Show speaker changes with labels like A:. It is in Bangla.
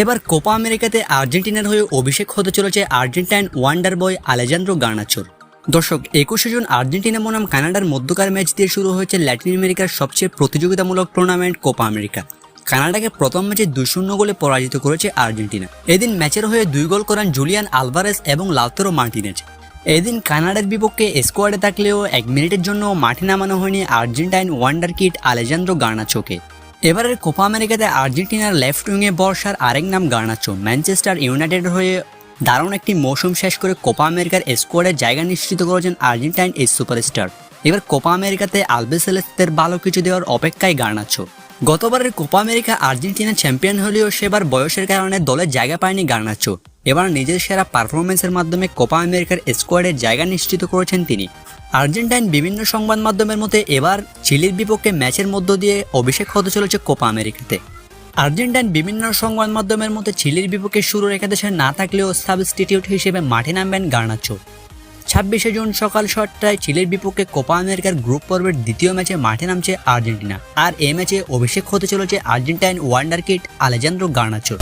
A: এবার কোপা আমেরিকাতে আর্জেন্টিনার হয়ে অভিষেক হতে চলেছে আর্জেন্টাইন ওয়ান্ডার বয় আলেজান্দ্রো গার্নাচোর। দর্শক, একুশে জুন আর্জেন্টিনা বনাম কানাডার মধ্যকার ম্যাচ দিয়ে শুরু হয়েছে ল্যাটিন আমেরিকার সবচেয়ে প্রতিযোগিতামূলক টুর্নামেন্ট কোপা আমেরিকা। কানাডাকে প্রথম ম্যাচে দুই শূন্য গোলে পরাজিত করেছে আর্জেন্টিনা। এদিন ম্যাচের হয়ে দুই গোল করেন জুলিয়ান আলভারেস এবং লাউতারো মার্টিনেজ। এদিন কানাডার বিপক্ষে স্কোয়াডে থাকলেও এক মিনিটের জন্য মাঠে নামানো হয়নি আর্জেন্টাইন ওয়ান্ডার কিট আলেজান্দ্রো গার্নাচোকে। এবারের কোপা আমেরিকাতে আর্জেন্টিনার লেফট উইংয়ে বর্ষার আরেক নাম গার্নাচো। ম্যানচেস্টার ইউনাইটেড হয়ে দারুণ একটি মৌসুম শেষ করে কোপা আমেরিকার স্কোয়াডে জায়গা নিশ্চিত করেছেন আর্জেন্টাইন এই সুপারস্টার। এবার কোপা আমেরিকাতে আলবেসেলেসদের ভালো কিছু দেওয়ার অপেক্ষায় গার্নাচো। গতবারের কোপা আমেরিকা আর্জেন্টিনা চ্যাম্পিয়ন হলেও সেবার বয়সের কারণে দলের জায়গা পায়নি গার্নাচো। এবার নিজের সেরা পারফরমেন্সের মাধ্যমে কোপা আমেরিকার স্কোয়াডের জায়গা নিশ্চিত করেছেন তিনি। আর্জেন্টাইন বিভিন্ন সংবাদ মাধ্যমের মধ্যে এবার চিলির বিপক্ষে ম্যাচের মধ্য দিয়ে অভিষেক হতে চলেছে কোপা আমেরিকাতে আর্জেন্টাইন বিভিন্ন সংবাদ মাধ্যমের মধ্যে চিলির বিপক্ষে শুরুর একাদশে না থাকলেও সাবস্টিটিউট হিসেবে মাঠে নামবেন গার্নাচো ছাব্বিশে জুন সকাল সাতটায় চিলির বিপক্ষে কোপা আমেরিকার গ্রুপ পর্বের দ্বিতীয় ম্যাচে মাঠে নামছে আর্জেন্টিনা। আর এই ম্যাচে অভিষেক হতে চলেছে আর্জেন্টাইন ওয়ান্ডার কিট আলেজান্দ্রো গার্নাচোর